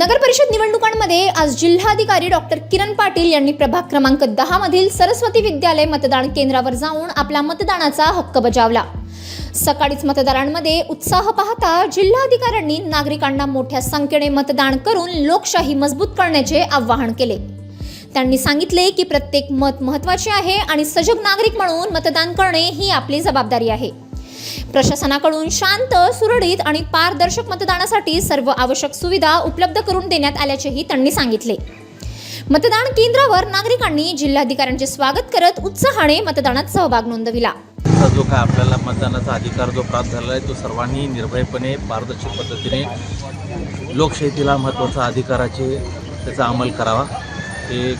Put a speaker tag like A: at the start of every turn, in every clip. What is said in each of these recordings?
A: नगर परिषद निवडणुकांमध्ये आज जिल्हाधिकारी डॉक्टर किरण पाटील यांनी प्रभाग क्रमांक दहा मधील सरस्वती विद्यालय मतदान केंद्रावर जाऊन आपला मतदानाचा हक्क बजावला. सकाळीच मतदारांमध्ये उत्साह पाहता जिल्हाधिकाऱ्यांनी नागरिकांना मोठ्या संख्येने मतदान करून लोकशाही मजबूत करण्याचे आवाहन केले. त्यांनी सांगितले की प्रत्येक मत महत्त्वाचे आहे आणि सजग नागरिक म्हणून मतदान करणे ही आपली जबाबदारी आहे. प्रशासनाकडून शांत सुरळीत आणि पारदर्शक मतदानासाठी सर्व आवश्यक सुविधा उपलब्ध करून देण्यात आल्याचेही त्यांनी सांगितले. मतदान केंद्रावर नागरिकांनी जिल्हाधिकाऱ्यांचे स्वागत करत उत्साहाने मतदानात सहभाग नोंदविला.
B: जो काय आपल्याला मतदानाचा अधिकार जो प्राप्त झाला आहे तो सर्वांनी निर्भयपणे पारदर्शक पद्धतीने लोकशाहीला महत्त्वाचा अधिकाराचे त्याचा अंमल करावा. एक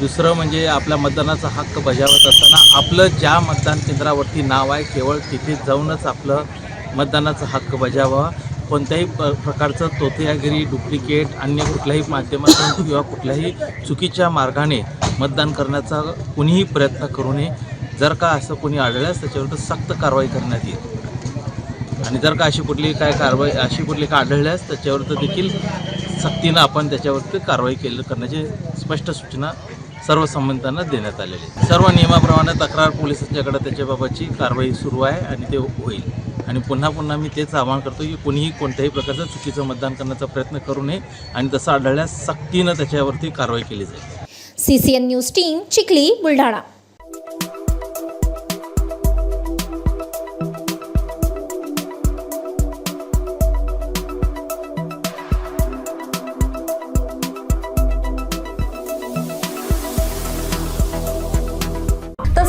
B: दुसरं म्हणजे आपल्या मतदानाचा हक्क बजावत असताना आपलं ज्या मतदान केंद्रावरती नाव आहे केवळ तिथे जाऊनच आपलं मतदानाचा हक्क बजावा. कोणत्याही प प्रकारचं तोतयागिरी डुप्लिकेट अन्य कुठल्याही माध्यमातून किंवा कुठल्याही चुकीच्या मार्गाने मतदान करण्याचा कुणीही प्रयत्न करू नये. जर का असं कोणी आढळल्यास त्याच्यावर सक्त कारवाई करण्यात येईल. आणि जर का अशी कुठली काय कारवाई अशी कुठली काय आढळल्यास त्याच्यावर तर देखील सक्तीनं आपण त्याच्यावरती कारवाई केली करण्याची स्पष्ट सूचना सर्व संबंधितांना देण्यात आलेले सर्व नियमाप्रमाणे तक्रार पोलिसांच्याकडे त्याच्याबाबतची कारवाई सुरू आहे आणि ते होईल. आणि पुन्हा पुन्हा मी तेच आवाहन करतो की कोणीही कोणत्याही प्रकारचं चुकीचं मतदान करण्याचा प्रयत्न करू नये आणि तसं आढळल्यास सक्तीनं त्याच्यावरती कारवाई केली जाईल.
A: C C N news team Chikhli Buldhana.